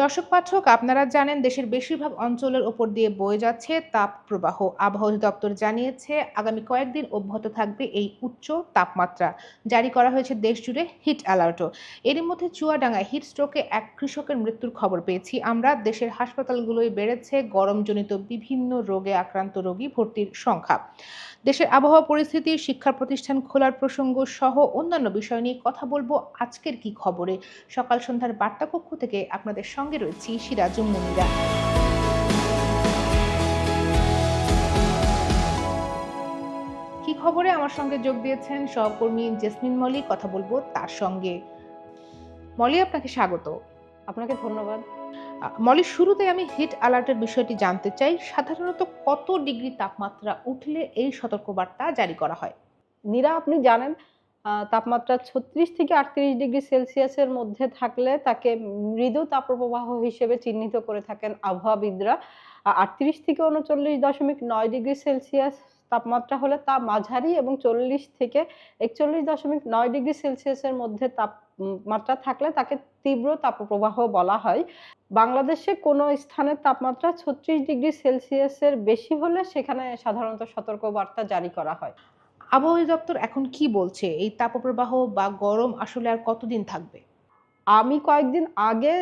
দর্শক পাঠক, আপনারা জানেন দেশের বেশিরভাগ অঞ্চলের ওপর দিয়ে বয়ে যাচ্ছে তাপ প্রবাহ আবহাওয়া দপ্তর জানিয়েছে, আগামী কয়েকদিন অব্যাহত থাকবে এই উচ্চ তাপমাত্রা। জারি করা হয়েছে দেশ জুড়ে হিট অ্যালার্টও। এরই মধ্যে চুয়াডাঙ্গায় হিট স্ট্রোকে এক কৃষকের মৃত্যুর খবর পেয়েছি আমরা। দেশের হাসপাতালগুলোয় বেড়েছে গরমজনিত বিভিন্ন রোগে আক্রান্ত রোগী ভর্তির সংখ্যা। দেশের আবহাওয়া পরিস্থিতি, শিক্ষা প্রতিষ্ঠান খোলার প্রসঙ্গ সহ অন্যান্য বিষয় নিয়ে কথা বলব আজকের কি খবরে। সকাল সন্ধ্যার বার্তা কক্ষ থেকে আপনাদের সঙ্গে রয়েছি সিরাজুম মুনিরা। কি খবরে আমার সঙ্গে যোগ দিয়েছেন সহকর্মী জেসমিন মলি কথা বলব তার সঙ্গে। মলি আপনাকে স্বাগত। আপনাকে ধন্যবাদ। মলি শুরুতে আমি হিট অ্যালার্টের বিষয়টি জানতে চাই। সাধারণত কত ডিগ্রি তাপমাত্রা উঠলে এই সতর্কবার্তা জারি করা হয়? নীরা আপনি জানেন তাপমাত্রা ছত্রিশ থেকে আটত্রিশ ডিগ্রি সেলসিয়াসের মধ্যে থাকলে তাকে মৃদু তাপপ্রবাহ হিসেবে চিহ্নিত করে থাকেন আবহাওয়াবিদরা। আটত্রিশ থেকে উনচল্লিশ দশমিক নয় ডিগ্রি সেলসিয়াস তাপমাত্রা হলে তা মাঝারি এবং চল্লিশ থেকে একচল্লিশ দশমিক নয় ডিগ্রি সেলসিয়াসের মধ্যে তাপমাত্রা থাকলে তাকে তীব্র তাপপ্রবাহ বলা হয়। বাংলাদেশে কোনো স্থানের তাপমাত্রা ছত্রিশ ডিগ্রি সেলসিয়াসের বেশি হলে সেখানে সাধারণত সতর্কবার্তা জারি করা হয়। আবহাওয়া অধিদপ্তর এখন কি বলছে? এই তাপপ্রবাহ বা গরম আসলে আর কতদিন থাকবে? আমি কয়েকদিন আগে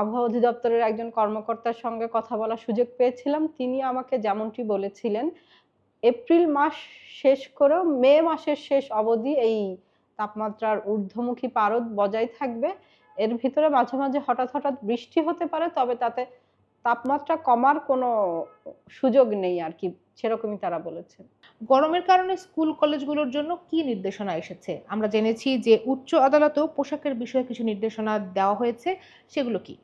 আবহাওয়া অধিদপ্তরের একজন কর্মকর্তার সঙ্গে কথা বলার সুযোগ পেয়েছিলাম। তিনি আমাকে যেমনটি বলেছিলেন, এপ্রিল মাস শেষ করেও মে মাসের শেষ অবধি এই তাপমাত্রার ঊর্ধ্বমুখী পারদ বজায় থাকবে। এর ভিতরে মাঝে মাঝে হঠাৎ হঠাৎ বৃষ্টি হতে পারে, তবে তাতে তাপমাত্রা কমার কোনো সুযোগ নেই আর কি, সেরকমই তারা বলেছেন। গরমের কারণে স্কুল, কলেজগুলোর জন্য কি নির্দেশনা এসেছে? আমরা জেনেছি যে উচ্চ আদালতেও পোশাকের বিষয়ে কিছু নির্দেশনা দেওয়া হয়েছে। সেগুলো কি?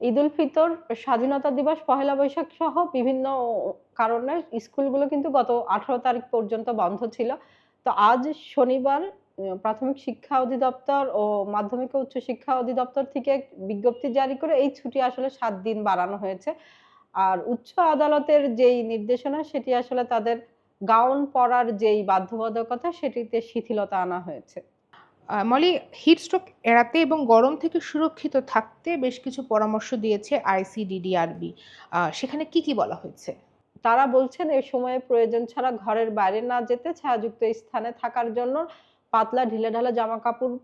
ঈদ উল ফিতর, স্বাধীনতা দিবস, পহেলা বৈশাখ সহ বিভিন্ন কারণে স্কুলগুলো কিন্তু গত আঠারো তারিখ পর্যন্ত বন্ধ ছিল। তো আজ শনিবার প্রাথমিক শিক্ষা অধিদপ্তর ও মাধ্যমিক উচ্চ শিক্ষা অধিদপ্তর থেকে বিজ্ঞপ্তি জারি করে এই ছুটি আসলে সাত দিন বাড়ানো হয়েছে। আর উচ্চ আদালতের যেই নির্দেশনা, সেটি আসলে তাদের গাউন পরার যেই বাধ্যবাধকতা সেটিতে শিথিলতা আনা হয়েছে। মলি হিট স্ট্রোক এড়াতে এবং গরম থেকে সুরক্ষিত থাকতে বেশ কিছু পরামর্শ দিয়েছে আইসিডিডিআরবি সেখানে কি কি বলা হয়েছে? তারা বলছেন এ সময়ে প্রয়োজন ছাড়া ঘরের বাইরে না যেতে ছায়াযুক্ত স্থানে থাকার জন্য পাতলা ঢিলেঢালা জামা কাপড়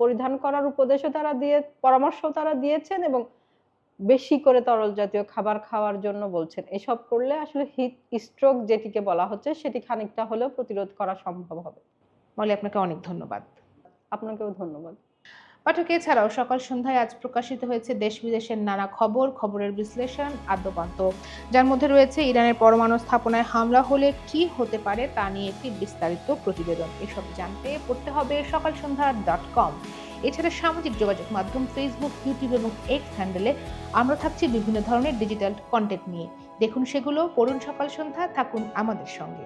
পরিধান করার উপদেশও তারা দিয়ে পরামর্শ তারা দিয়েছেন এবং বেশি করে তরল জাতীয় খাবার খাওয়ার জন্য বলছেন। এসব করলে আসলে হিট স্ট্রোক যেটিকে বলা হচ্ছে, সেটি খানিকটা হলেও প্রতিরোধ করা সম্ভব হবে। মলি, আপনাকে অনেক ধন্যবাদ। আপনাকেও ধন্যবাদ। পাঠক এছাড়াও সকাল সন্ধ্যায় আজ প্রকাশিত হয়েছে দেশ বিদেশের নানা খবর, খবরের বিশ্লেষণ, আদ্যপান্ত। যার মধ্যে রয়েছে ইরানের পরমাণু স্থাপনায় হামলা হলে কি হতে পারে তা নিয়ে একটি বিস্তারিত প্রতিবেদন। এসব জানতে পড়তে হবে সকাল সন্ধ্যা ডট কম এছাড়া সামাজিক যোগাযোগ মাধ্যম ফেসবুক ইউটিউব এবং এক্স হ্যান্ডেলে আমরা থাকছি বিভিন্ন ধরনের ডিজিটাল কন্টেন্ট নিয়ে। দেখুন সেগুলো, পড়ুন সকাল সন্ধ্যা, থাকুন আমাদের সঙ্গে।